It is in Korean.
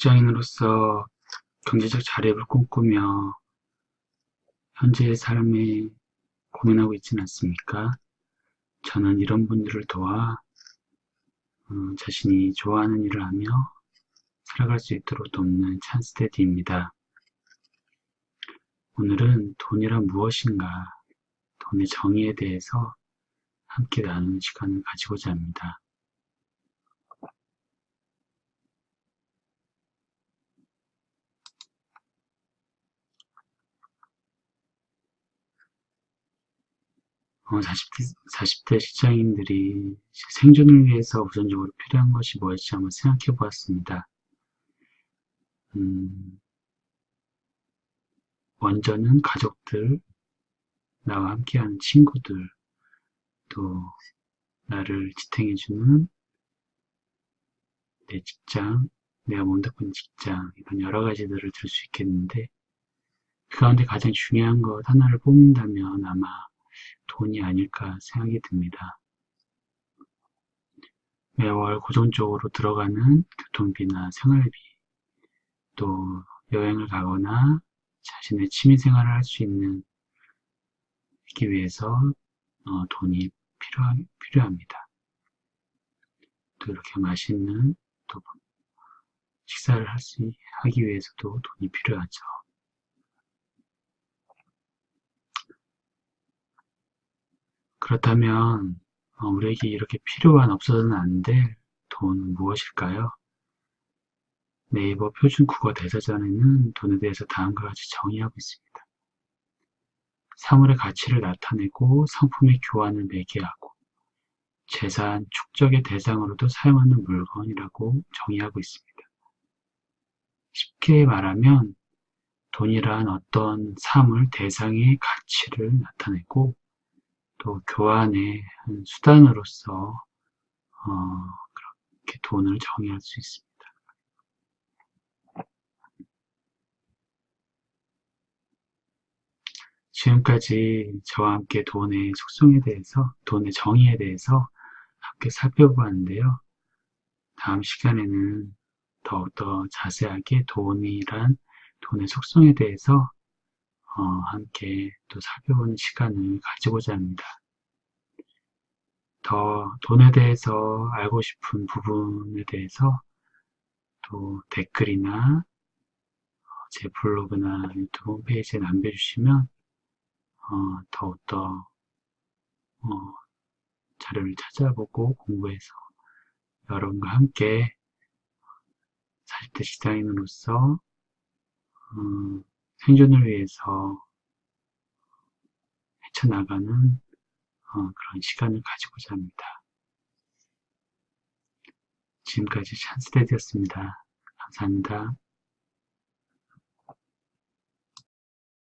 직장인으로서 경제적 자립을 꿈꾸며 현재의 삶에 고민하고 있지는 않습니까? 저는 이런 분들을 도와 어, 자신이 좋아하는 일을 하며 살아갈 수 있도록 돕는 찬스테디입니다. 오늘은 돈이란 무엇인가, 돈의 정의에 대해서 함께 나누는 시간을 가지고자 합니다. 40대, 40대 직장인들이 생존을 위해서 우선적으로 필요한 것이 무엇인지 한번 생각해 보았습니다. 음, 먼저는 가족들, 나와 함께하는 친구들, 또 나를 지탱해주는 내 직장, 내가 몸담고 있는 직장, 이런 여러 가지들을 들 수 있겠는데, 그 가운데 가장 중요한 것 하나를 뽑는다면 아마 돈이 아닐까 생각이 듭니다. 매월 고정적으로 들어가는 교통비나 생활비, 또 여행을 가거나 자신의 취미 생활을 할 수 있는 하기 위해서 어, 돈이 필요하, 필요합니다. 또 이렇게 맛있는 또 식사를 할 수, 하기 위해서도 돈이 필요하죠. 그렇다면 어, 우리에게 이렇게 필요한 없어서는 안 될 돈은 무엇일까요? 네이버 표준 국어 대사전에는 돈에 대해서 다음과 같이 정의하고 있습니다. 사물의 가치를 나타내고 상품의 교환을 매개하고 재산 축적의 대상으로도 사용하는 물건이라고 정의하고 있습니다. 쉽게 말하면 돈이란 어떤 사물 대상의 가치를 나타내고 또 교환의 한 수단으로서 어, 그렇게 돈을 정의할 수 있습니다. 지금까지 저와 함께 돈의 속성에 대해서, 돈의 정의에 대해서 함께 살펴보았는데요. 다음 시간에는 더욱더 자세하게 돈이란 돈의 속성에 대해서 어, 함께 또 살펴보는 시간을 가지고자 합니다. 더 돈에 대해서 알고 싶은 부분에 대해서 또 댓글이나 어, 제 블로그나 유튜브 홈페이지에 남겨주시면 어, 더욱더 어, 자료를 찾아보고 공부해서 여러분과 함께 40대 직장인으로서 음, 생존을 위해서 헤쳐나가는 어, 그런 시간을 가지고자 합니다. 지금까지 찬스데드였습니다. 감사합니다.